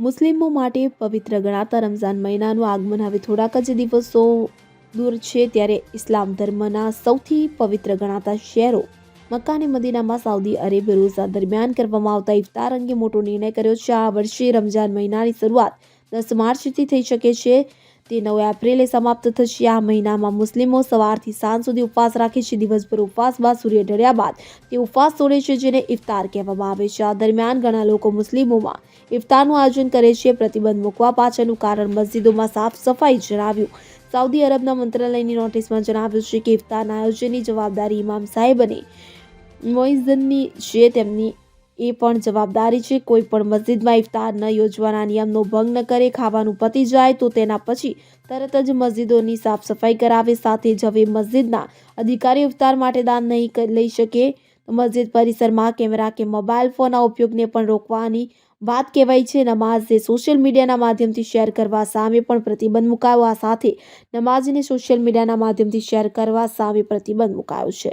મુસ્લિમો માટે પવિત્ર ગણાતા રમઝાન મહિનાનું આગમન હવે થોડાક જ દિવસો દૂર છે ત્યારે ઇસ્લામ ધર્મના સૌથી પવિત્ર ગણાતા શહેરો મક્કા અને મદીનામાં સાઉદી અરેબિયા રોઝા દરમિયાન કરવામાં આવતા ઇફતાર અંગે મોટો નિર્ણય કર્યો છે. આ વર્ષે રમઝાન મહિનાની શરૂઆત દસ માર્ચથી થઈ શકે છે. તે નવ એપ્રિલે સમાપ્ત થશે. આ મહિનામાં મુસ્લિમો સવારથી સાંજ સુધી ઉપવાસ રાખે છે. દિવસભર ઉપવાસ બાદ સૂર્ય ઢળ્યા બાદ તે ઉપવાસ તોડે છે જેને ઇફતાર કહેવામાં આવે છે. આ દરમિયાન ઘણા લોકો મુસ્લિમોમાં ઇફતારનું આયોજન કરે છે. પ્રતિબંધ મૂકવા પાછળનું કારણ મસ્જિદોમાં સાફ સફાઈ જણાવ્યું. સાઉદી અરબના મંત્રાલયની નોટિસમાં જણાવ્યું છે કે ઇફતારના આયોજનની જવાબદારી ઇમામ સાહેબ અને મોઇઝનની છે. તેમની એ પણ જવાબદારી છે. કોઈ પણ મસ્જિદમાં ઇફતાર ન યોજવાના નિયમનો ભંગ ન કરે. ખાવાનું પતી જાય તો તેના પછી તરત જ મસ્જિદોની સાફ સફાઈ કરાવે. સાથે જ હવે મસ્જિદના અધિકારીઓ ઇફતાર માટે દાન નહીં લઈ શકે. મસ્જિદ પરિસરમાં કેમેરા કે મોબાઈલ ફોનના ઉપયોગને પણ રોકવાની વાત કહેવાય છે. નમાઝે સોશિયલ મીડિયાના માધ્યમથી શેર કરવા સામે પણ પ્રતિબંધ મુકાયો. આ સાથે નમાઝને સોશિયલ મીડિયાના માધ્યમથી શેર કરવા સામે પ્રતિબંધ મુકાયો છે.